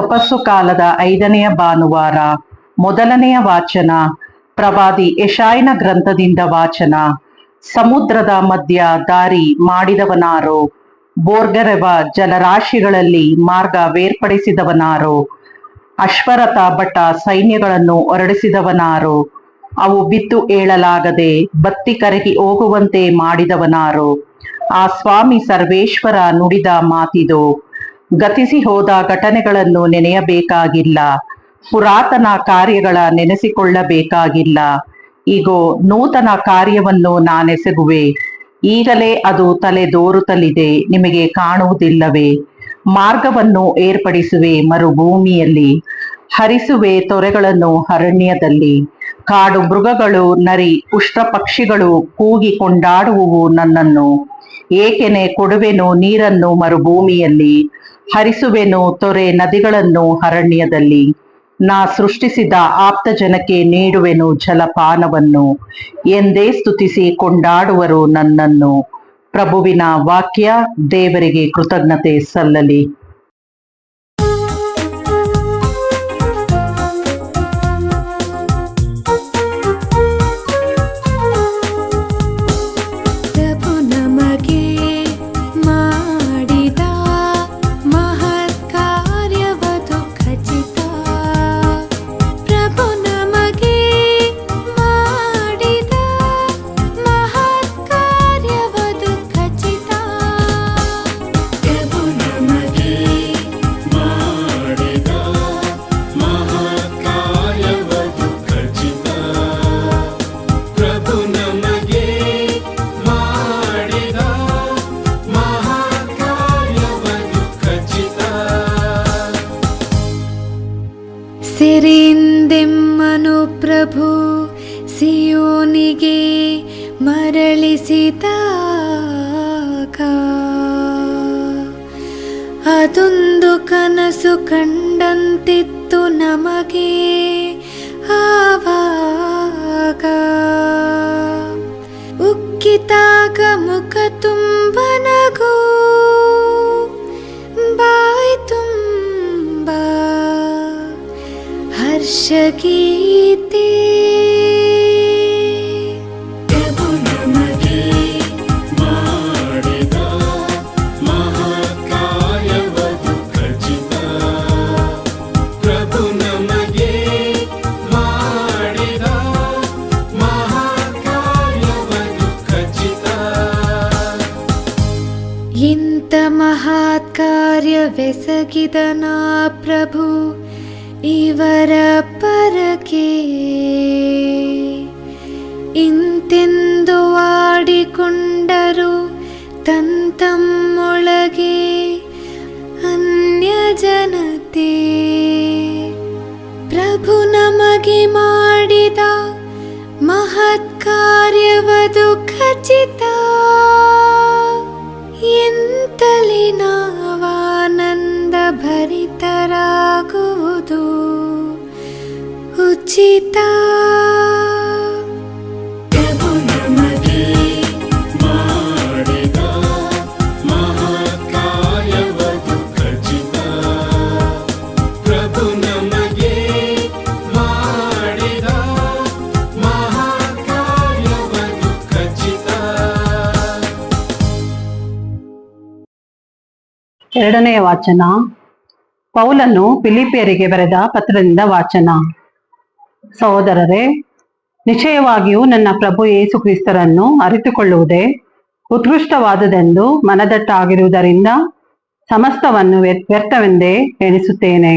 ತಪಸ್ಸು ಕಾಲದ ಐದನೆಯ ಭಾನುವಾರ, ಮೊದಲನೆಯ ವಾಚನ, ಪ್ರವಾದಿ ಯಶಾಯನ ಗ್ರಂಥದಿಂದ ವಾಚನ, ಸಮುದ್ರದ ಮಧ್ಯ ದಾರಿ ಮಾಡಿದವನಾರೋ, ಬೋರ್ಗರೆವ ಜಲರಾಶಿಗಳಲ್ಲಿ ಮಾರ್ಗ ಬೇರ್ಪಡಿಸಿದವನಾರೋ, ಅಶ್ವರಥ ಭಟ ಸೈನ್ಯಗಳನ್ನು ಹೊರಡಿಸಿದವನಾರು, ಅವು ಬಿತ್ತು ಏಳಲಾಗದೆ ಬತ್ತಿ ಕರಗಿ ಹೋಗುವಂತೆ ಮಾಡಿದವನಾರೋ, ಆ ಸ್ವಾಮಿ ಸರ್ವೇಶ್ವರ ನುಡಿದ ಮಾತಿದು ಗತಿಸಿ ಹೋದ ಘಟನೆಗಳನ್ನು ನೆನೆಯಬೇಕಾಗಿಲ್ಲ. ಪುರಾತನ ಕಾರ್ಯಗಳ ನೆನೆಸಿಕೊಳ್ಳಬೇಕಾಗಿಲ್ಲ. ಈಗೋ ನೂತನ ಕಾರ್ಯವನ್ನು ನಾನೆಸಗುವೆ. ಈಗಲೇ ಅದು ತಲೆದೋರುತ್ತಲಿದೆ, ನಿಮಗೆ ಕಾಣುವುದಿಲ್ಲವೇ. ಮಾರ್ಗವನ್ನು ಏರ್ಪಡಿಸುವೆ ಮರುಭೂಮಿಯಲ್ಲಿ. ಹರಿಸುವೆ ತೊರೆಗಳನ್ನು ಅರಣ್ಯದಲ್ಲಿ. ಕಾಡು ಮೃಗಗಳು ನರಿ ಉಷ್ಟ ಪಕ್ಷಿಗಳು ಕೂಗಿ ನನ್ನನ್ನು. ಏಕೆನೆ ಕೊಡುವೆನು ನೀರನ್ನು ಮರುಭೂಮಿಯಲ್ಲಿ. ಹರಿಸುವೆನು ತೊರೆ ನದಿಗಳನ್ನು ಅರಣ್ಯದಲ್ಲಿ. ನಾ ಸೃಷ್ಟಿಸಿದ ಆಪ್ತ ಜನಕ್ಕೆ ನೀಡುವೆನು ಜಲಪಾನವನ್ನು. ಎಂದೇ ಸ್ತುತಿಸಿ ಕೊಂಡಾಡುವರು ನನ್ನನ್ನು. ಪ್ರಭುವಿನ ವಾಕ್ಯ ದೇವರಿಗೆ ಕೃತಜ್ಞತೆ ಸಲ್ಲಲಿ. ಪ್ರಭು ಸಿಯೋನಿಗೆ ಮರಳಿಸಿದಾಗ ಅದೊಂದು ಕನಸು ಕಂಡಂತಿತ್ತು ನಮಗೆ ಆವಾಗ. ಉಕ್ಕಿತಾಗ ಮುಖ ತುಂಬ ನಗು, ಬಾಯಿ ತುಂಬ ಹರ್ಷಗೀತೆ ಕಾರ್ಯವೆಸಗಿದನಾ ಪ್ರಭು, ಇವರ ಪರಕೆ. ಇಂತೆಂದು ಆಡಿಕೊಂಡರು ತಂತಮ್ಮೊಳಗೆ ಅನ್ಯ ಜನತೆ ಪ್ರಭು ನಮಗೆ ಮಾಡಿದ ಮಹತ್ ಕಾರ್ಯವದು ಖಚಿತ ಖಚಿತ. ಎರಡನೆಯ ವಾಚನ ಪೌಲನು ಫಿಲಿಪಿಯರಿಗೆ ಬರೆದ ಪತ್ರದಿಂದ ವಾಚನ. ಸಹೋದರರೇ, ನಿಶ್ಚಯವಾಗಿಯೂ ನನ್ನ ಪ್ರಭು ಯೇಸು ಕ್ರಿಸ್ತರನ್ನು ಅರಿತುಕೊಳ್ಳುವುದೇ ಉತ್ಕೃಷ್ಟವಾದುದೆಂದು ಮನದಟ್ಟಾಗಿರುವುದರಿಂದ ಸಮಸ್ತವನ್ನು ವ್ಯ- ವ್ಯರ್ಥವೆಂದೇ ಎಣಿಸುತ್ತೇನೆ.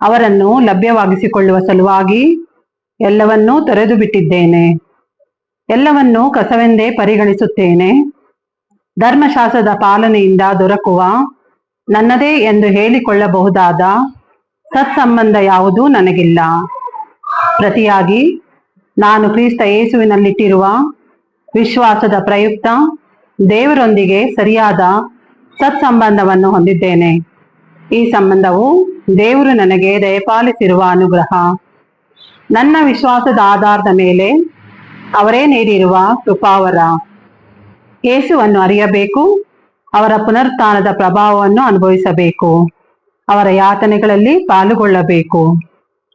ಅವರನ್ನು ಲಭ್ಯವಾಗಿಸಿಕೊಳ್ಳುವ ಸಲುವಾಗಿ ಎಲ್ಲವನ್ನೂ ತೊರೆದು ಬಿಟ್ಟಿದ್ದೇನೆ ಎಲ್ಲವನ್ನೂ ಕಸವೆಂದೇ ಪರಿಗಣಿಸುತ್ತೇನೆ. ಧರ್ಮಶಾಸ್ತ್ರದ ಪಾಲನೆಯಿಂದ ದೊರಕುವ ನನ್ನದೇ ಎಂದು ಹೇಳಿಕೊಳ್ಳಬಹುದಾದ ಸತ್ಸಂಬಂಧ ಯಾವುದೂ ನನಗಿಲ್ಲ. ಪ್ರತಿಯಾಗಿ ನಾನು ಕ್ರಿಸ್ತ ಯೇಸುವಿನಲ್ಲಿಟ್ಟಿರುವ ವಿಶ್ವಾಸದ ಪ್ರಯುಕ್ತ ದೇವರೊಂದಿಗೆ ಸರಿಯಾದ ಸತ್ಸಂಬಂಧವನ್ನು ಹೊಂದಿದ್ದೇನೆ. ಈ ಸಂಬಂಧವು ದೇವರು ನನಗೆ ದಯಪಾಲಿಸಿರುವ ಅನುಗ್ರಹ. ನನ್ನ ವಿಶ್ವಾಸದ ಆಧಾರದ ಮೇಲೆ ಅವರೇ ನೀಡಿರುವ ಕೃಪಾವರ. ಯೇಸುವನ್ನು ಅರಿಯಬೇಕು, ಅವರ ಪುನರುತ್ಥಾನದ ಪ್ರಭಾವವನ್ನು ಅನುಭವಿಸಬೇಕು, ಅವರ ಯಾತನೆಗಳಲ್ಲಿ ಪಾಲುಗೊಳ್ಳಬೇಕು.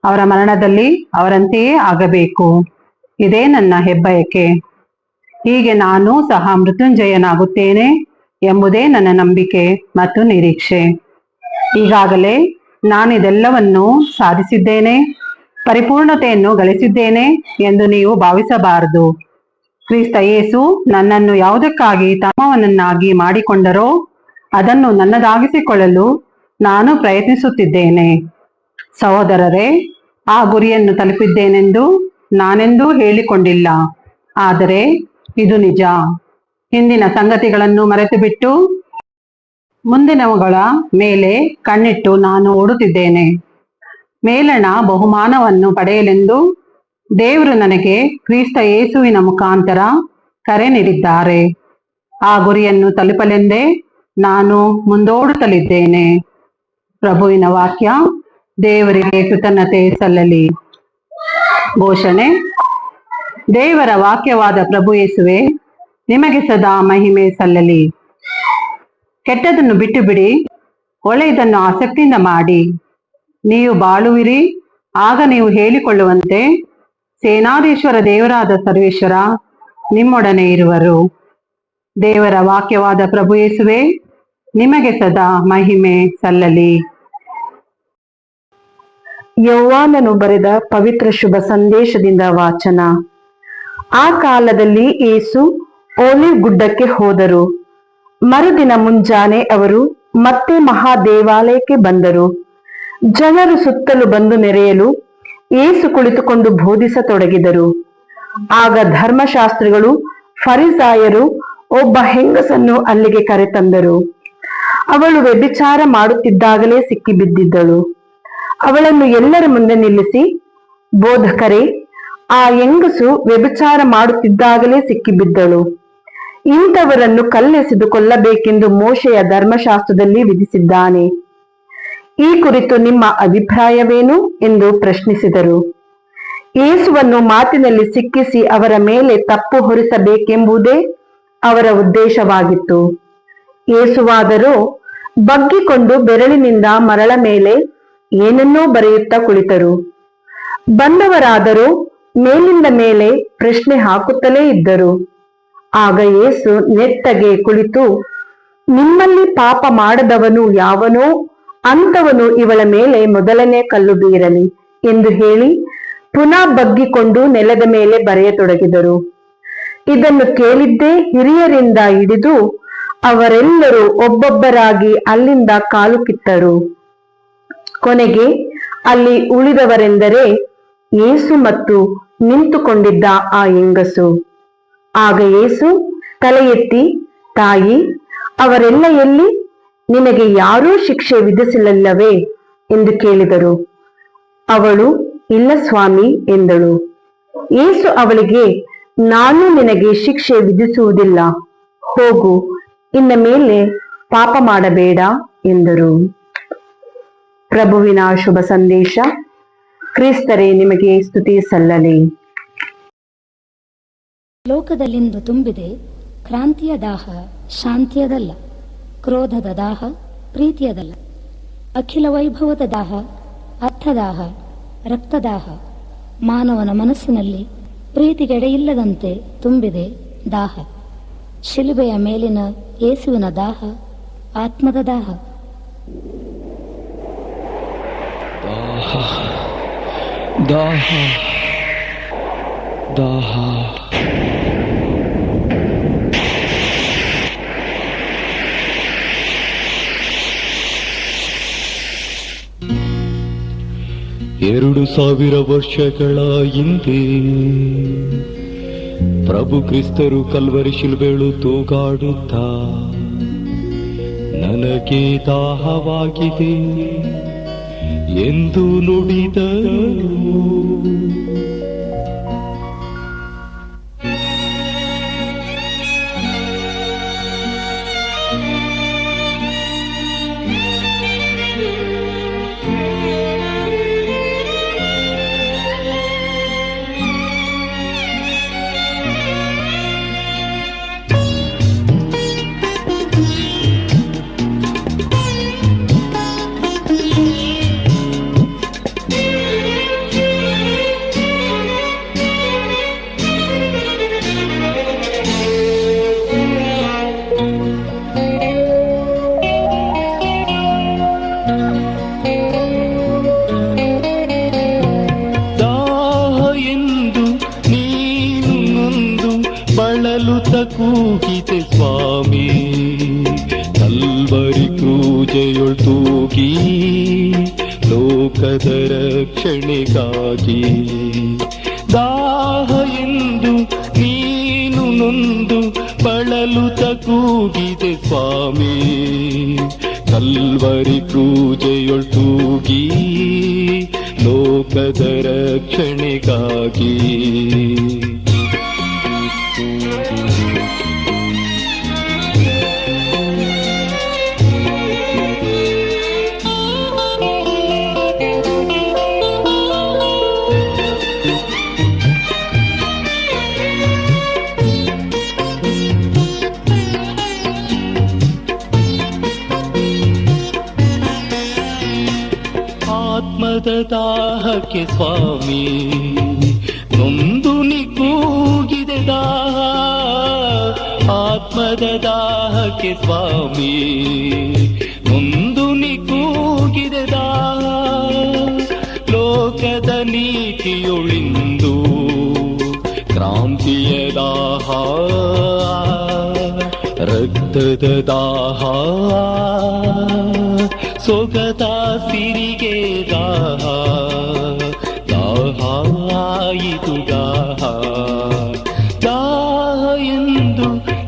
ಅವರ ಮರಣದಲ್ಲಿ ಅವರಂತೆಯೇ ಆಗಬೇಕು. ಇದೇ ನನ್ನ ಹೆಬ್ಬಯಕೆ. ಹೀಗೆ ನಾನು ಸಹ ಮೃತ್ಯುಂಜಯನಾಗುತ್ತೇನೆ ಎಂಬುದೇ ನನ್ನ ನಂಬಿಕೆ ಮತ್ತು ನಿರೀಕ್ಷೆ. ಈಗಾಗಲೇ ನಾನಿದೆಲ್ಲವನ್ನೂ ಸಾಧಿಸಿದ್ದೇನೆ, ಪರಿಪೂರ್ಣತೆಯನ್ನು ಗಳಿಸಿದ್ದೇನೆ ಎಂದು ನೀವು ಭಾವಿಸಬಾರದು. ಕ್ರಿಸ್ತ ಯೇಸು ನನ್ನನ್ನು ಯಾವುದಕ್ಕಾಗಿ ತಮ್ಮವನನ್ನಾಗಿ ಮಾಡಿಕೊಂಡರೋ ಅದನ್ನು ನನ್ನದಾಗಿಸಿಕೊಳ್ಳಲು ನಾನು ಪ್ರಯತ್ನಿಸುತ್ತಿದ್ದೇನೆ. ಸಹೋದರರೇ ಆ ಗುರಿಯನ್ನು ತಲುಪಿದ್ದೇನೆಂದು ನಾನೆಂದೂ ಹೇಳಿಕೊಂಡಿಲ್ಲ. ಆದರೆ ಇದು ನಿಜ. ಹಿಂದಿನ ಸಂಗತಿಗಳನ್ನು ಮರೆತುಬಿಟ್ಟು ಮುಂದಿನವುಗಳ ಮೇಲೆ ಕಣ್ಣಿಟ್ಟು ನಾನು ಓಡುತ್ತಿದ್ದೇನೆ. ಮೇಲಣ ಬಹುಮಾನವನ್ನು ಪಡೆಯಲೆಂದು ದೇವರು ನನಗೆ ಕ್ರಿಸ್ತ ಯೇಸುವಿನ ಮುಖಾಂತರ ಕರೆ ನೀಡಿದ್ದಾರೆ. ಆ ಗುರಿಯನ್ನು ತಲುಪಲೆಂದೇ ನಾನು ಮುಂದೋಡುತ್ತಲಿದ್ದೇನೆ. ಪ್ರಭುವಿನ ವಾಕ್ಯ ದೇವರಿಗೆ ಕೃತಜ್ಞತೆ ಸಲ್ಲಲಿ. ಘೋಷಣೆ, ದೇವರ ವಾಕ್ಯವಾದ ಪ್ರಭು ಯೇಸುವೆ, ನಿಮಗೆ ಸದಾ ಮಹಿಮೆ ಸಲ್ಲಲಿ. ಕೆಟ್ಟದನ್ನು ಬಿಟ್ಟು ಬಿಡಿ ಒಳ್ಳೆಯದನ್ನು ಆಸಕ್ತಿಯಿಂದ ಮಾಡಿ. ನೀವು ಬಾಳುವಿರಿ, ಆಗ ನೀವು ಹೇಳಿಕೊಳ್ಳುವಂತೆ ಸೇನಾದೇಶ್ವರ ದೇವರಾದ ಸರ್ವೇಶ್ವರ ನಿಮ್ಮೊಡನೆ ಇರುವರು. ದೇವರ ವಾಕ್ಯವಾದ ಪ್ರಭು ಯೇಸುವೆ, ನಿಮಗೆ ಸದಾ ಮಹಿಮೆ ಸಲ್ಲಲಿ. ಯೌವಾನನು ಬರೆದ ಪವಿತ್ರ ಶುಭ ಸಂದೇಶದಿಂದ ವಾಚನ. ಆ ಕಾಲದಲ್ಲಿ ಏಸು ಓಲಿವ್ ಗುಡ್ಡಕ್ಕೆ ಹೋದರು. ಮರುದಿನ ಮುಂಜಾನೆ ಅವರು ಮತ್ತೆ ಮಹಾದೇವಾಲಯಕ್ಕೆ ಬಂದರು. ಜನರು ಸುತ್ತಲೂ ಬಂದು ನೆರೆಯಲು ಏಸು ಕುಳಿತುಕೊಂಡು ಬೋಧಿಸತೊಡಗಿದರು. ಆಗ ಧರ್ಮಶಾಸ್ತ್ರಿಗಳು, ಫರಿಸಾಯರು ಒಬ್ಬ ಹೆಂಗಸನ್ನು ಅಲ್ಲಿಗೆ ಕರೆತಂದರು. ಅವಳು ವ್ಯಭಿಚಾರ ಮಾಡುತ್ತಿದ್ದಾಗಲೇ ಸಿಕ್ಕಿಬಿದ್ದಿದ್ದಳು. ಅವಳನ್ನು ಎಲ್ಲರ ಮುಂದೆ ನಿಲ್ಲಿಸಿ, ಬೋಧಕರೇ, ಆ ಹೆಂಗಸು ವ್ಯಭಿಚಾರ ಮಾಡುತ್ತಿದ್ದಾಗಲೇ ಸಿಕ್ಕಿಬಿದ್ದಳು. ಇಂಥವರನ್ನು ಕಲ್ಲೆಸೆದು ಕೊಲ್ಲಬೇಕೆಂದು ಮೋಶೆಯ ಧರ್ಮಶಾಸ್ತ್ರದಲ್ಲಿ ವಿಧಿಸಿದ್ದಾನೆ. ಈ ಕುರಿತು ನಿಮ್ಮ ಅಭಿಪ್ರಾಯವೇನು? ಎಂದು ಪ್ರಶ್ನಿಸಿದರು. ಏಸುವನ್ನು ಮಾತಿನಲ್ಲಿ ಸಿಕ್ಕಿಸಿ ಅವರ ಮೇಲೆ ತಪ್ಪು ಹೊರಿಸಬೇಕೆಂಬುದೇ ಅವರ ಉದ್ದೇಶವಾಗಿತ್ತು. ಏಸುವಾದರೂ ಬಗ್ಗಿಕೊಂಡು ಬೆರಳಿನಿಂದ ಮರಳ ಮೇಲೆ ಏನನ್ನೋ ಬರೆಯುತ್ತಾ ಕುಳಿತರು. ಬಂದವರಾದರೂ ಮೇಲಿಂದ ಮೇಲೆ ಪ್ರಶ್ನೆ ಹಾಕುತ್ತಲೇ ಇದ್ದರು. ಆಗ ಏಸು ನೆಟ್ಟಗೆ ಕುಳಿತು, ನಿಮ್ಮಲ್ಲಿ ಪಾಪ ಮಾಡದವನು ಯಾವನೋ, ಅಂಥವನು ಇವಳ ಮೇಲೆ ಮೊದಲನೇ ಕಲ್ಲು ಬೀರಲಿ ಎಂದು ಹೇಳಿ ಪುನಃ ಬಗ್ಗಿಕೊಂಡು ನೆಲದ ಮೇಲೆ ಬರೆಯತೊಡಗಿದರು. ಇದನ್ನು ಕೇಳಿದ್ದೇ ಹಿರಿಯರಿಂದ ಹಿಡಿದು ಅವರೆಲ್ಲರೂ ಒಬ್ಬೊಬ್ಬರಾಗಿ ಅಲ್ಲಿಂದ ಕಾಲು ಕಿತ್ತರು. ಕೊನೆಗೆ ಅಲ್ಲಿ ಉಳಿದವರೆಂದರೆ ಯೇಸು ಮತ್ತು ನಿಂತುಕೊಂಡಿದ್ದ ಆ ಹೆಂಗಸು. ಆಗ ಯೇಸು ತಲೆ ತಾಯಿ, ಅವರೆಲ್ಲ ಎಲ್ಲಿ? ನಿನಗೆ ಯಾರೂ ಶಿಕ್ಷೆ ವಿಧಿಸಲಿಲ್ಲವೇ? ಎಂದು ಕೇಳಿದರು. ಅವಳು, ಇಲ್ಲ ಸ್ವಾಮಿ, ಎಂದಳು. ಏಸು ಅವಳಿಗೆ, ನಾನು ನಿನಗೆ ಶಿಕ್ಷೆ ವಿಧಿಸುವುದಿಲ್ಲ. ಹೋಗು, ಇನ್ನ ಮೇಲೆ ಪಾಪ ಮಾಡಬೇಡ, ಎಂದರು. ಪ್ರಭುವಿನ ಶುಭ ಸಂದೇಶ. ಕ್ರಿಸ್ತರೇ, ನಿಮಗೆ ಸ್ತುತಿ ಸಲ್ಲಲಿ. ಲೋಕದಲ್ಲಿಂದು ತುಂಬಿದೆ ಕ್ರಾಂತಿಯ ದಾಹ, ಶಾಂತಿಯದಲ್ಲ, ಕ್ರೋಧದ ದಾಹ, ಪ್ರೀತಿಯದಲ್ಲ. ಅಖಿಲ ವೈಭವದ ದಾಹ, ಅರ್ಥದಾಹ, ರಕ್ತದಾಹ, ಮಾನವನ ಮನಸ್ಸಿನಲ್ಲಿ ಪ್ರೀತಿಗೆಡೆಯಿಲ್ಲದಂತೆ ತುಂಬಿದೆ ದಾಹ. ಶಿಲುಬೆಯ ಮೇಲಿನ ಏಸುವಿನ ದಾಹ, ಆತ್ಮದ ದಾಹ. ದಾಹ ದಾಹ. ಎರಡು ಸಾವಿರ ವರ್ಷಗಳ ಹಿಂದೆ ಪ್ರಭು ಕ್ರಿಸ್ತರು ಕಲ್ವರಿ ಶಿಲ್ಬೆಳು ತೂಗಾಡುತ್ತ ನನಗೆ ದಾಹವಾಗಿದೆ. ಎಂದು ನುಡಿದರು ರಕ್ಷಣೆಗಾಗಿ ದಾಹ ಎಂದು ನೀನು ನೊಂದು ಬಳಲು ತಗೂಗಿದೆ ಸ್ವಾಮಿ. ಕಲ್ವರಿ ಕ್ರೂಜೆಯೊಳ್ ತೂಗಿ ಲೋಕದ ರಕ್ಷಣೆಗಾಗಿ. ದಾಹಕ್ಕೆ ಸ್ವಾಮಿ. ನೊಂದು ನಿಗೂಗಿದೆ ದಾಹ, ಆತ್ಮದ ದಾಹಕ್ಕೆ ಸ್ವಾಮಿ. ನೊಂದು ನಿಗೂಗಿದೆ ದಾಹ, ಲೋಕದ ನೀತಿಯೊಳಿಂದು ಕ್ರಾಂತಿಯ ದಾಹ, ರಕ್ತದ ದಾಹ. ಸೊಗದ ಸಿರಿಗೆ ದಾಹ ದಾಹ ಇದು ದಾಹ ದಾಹ ಎಂದು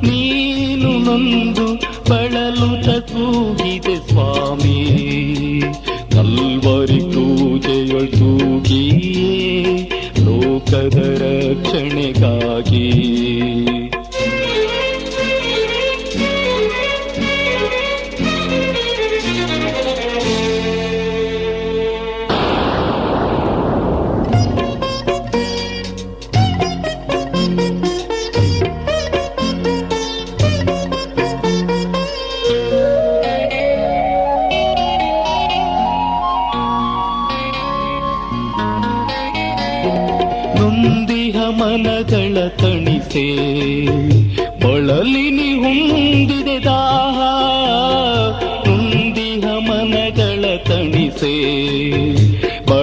ನೀನು ನೊಂದು ಬಳಲು ತೂಗಿದೆ ಸ್ವಾಮಿ. ಕಲ್ವರಿ ಪೂಜೆಯೊಳ್ ತೂಗಿ ಲೋಕದ ರಕ್ಷಣೆಗಾಗಿ.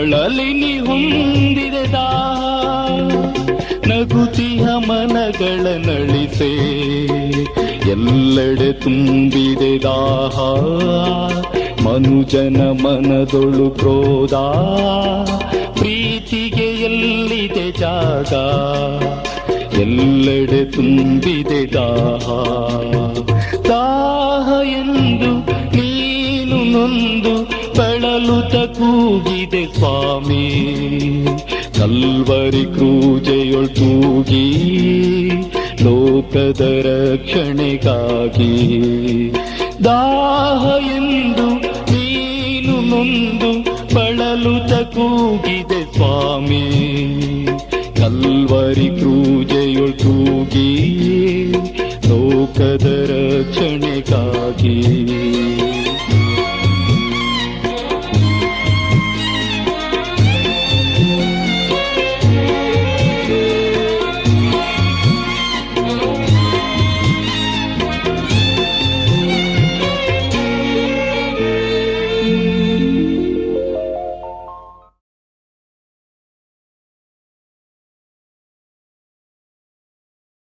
ಬಳಲಿನಿ ಹೊಂದಿದೆ ನಗುತಿಯ ಮನಗಳ ನಳಿಸೆ ಎಲ್ಲೆಡೆ ತುಂಬಿದೆ ದಾಹ. ಮನುಜನ ಮನದೊಳು ಕ್ರೋಧ. ಪ್ರೀತಿಗೆ ಎಲ್ಲಿದೆ ಜಾಗ? ಎಲ್ಲೆಡೆ ತುಂಬಿದೆ ದಾಹ. ದಾಹ ಎಂದು ನೀನು ನೊಂದು ಬಳಲುತ ಕೂಗಿದೆ ಸ್ವಾಮಿ. ಕಲ್ವರಿ ಕ್ರೂಜೆಯೊಳ್ ತೂಗಿ, ಲೋಕದ ರಕ್ಷಣೆಗಾಗಿ. ದಾಹ ಎಂದು ನೀನು ನೊಂದು ಬಳಲುತ ಕೂಗಿದೆ ಸ್ವಾಮಿ. ಕಲ್ವರಿ ಕ್ರೂಜೆಯೊಳ್ ತೂಗಿ, ಲೋಕದ ರಕ್ಷಣೆಗಾಗಿ.